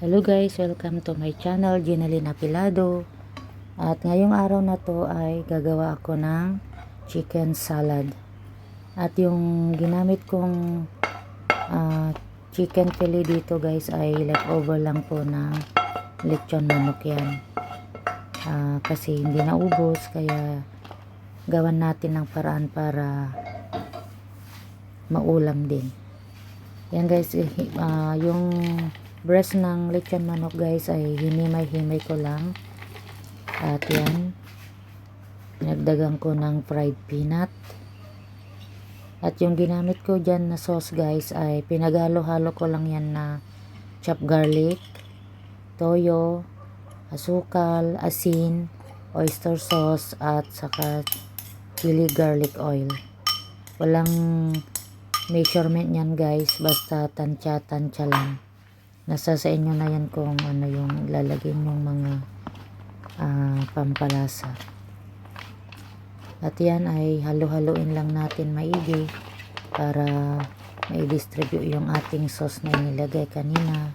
Hello guys, welcome to my channel, Ginalyn Apilado. At ngayong araw na to ay gagawa ako ng chicken salad. At yung ginamit kong ah, chicken fillet dito guys ay leftover lang po ng lechon manok yan. Ah, kasi hindi naubos kaya gawan natin ng paraan para maulam din. Yan guys, ah, yung breast ng lechon manok guys ay hinimay-himay ko lang. At yan, pinagdagan ko ng fried peanut. At yung ginamit ko dyan na sauce guys ay pinagalo-halo ko lang yan na chopped garlic, toyo, asukal, asin, oyster sauce at saka chili garlic oil. Walang measurement yan guys, basta tansya-tansya lang. Nasa sa inyo na yan kung ano yung lalagay yung mga ah, pampalasa. At yan ay halo-haloin lang natin maigi para mai-distribute yung ating sauce na inilagay kanina.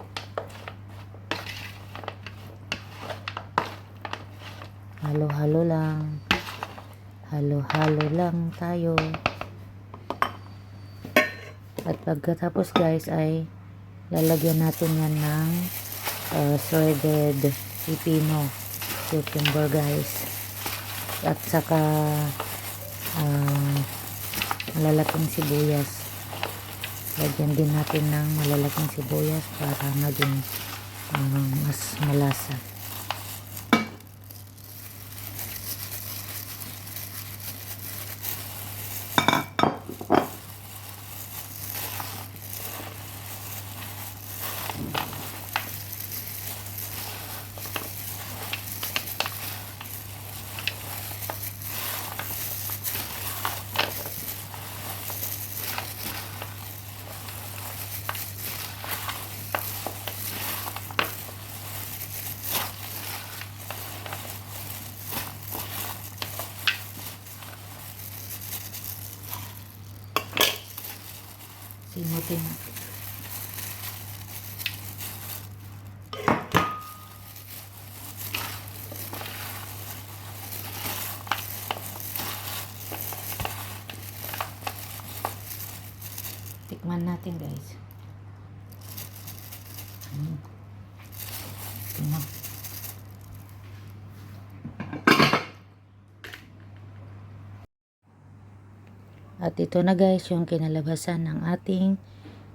Halo-halo lang. Halo-halo lang tayo. At pagkatapos guys ay lalagyan natin yan ng uh, shredded pipino cucumber guys. At saka uh, malalaking sibuyas. Lagyan din natin ng malalaking sibuyas para maging uh, mas malasa simutin natin tikman natin guys Hmm. Tingnan. At ito na guys yung kinalabasan ng ating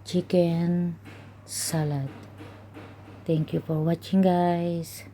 chicken salad. Thank you for watching guys.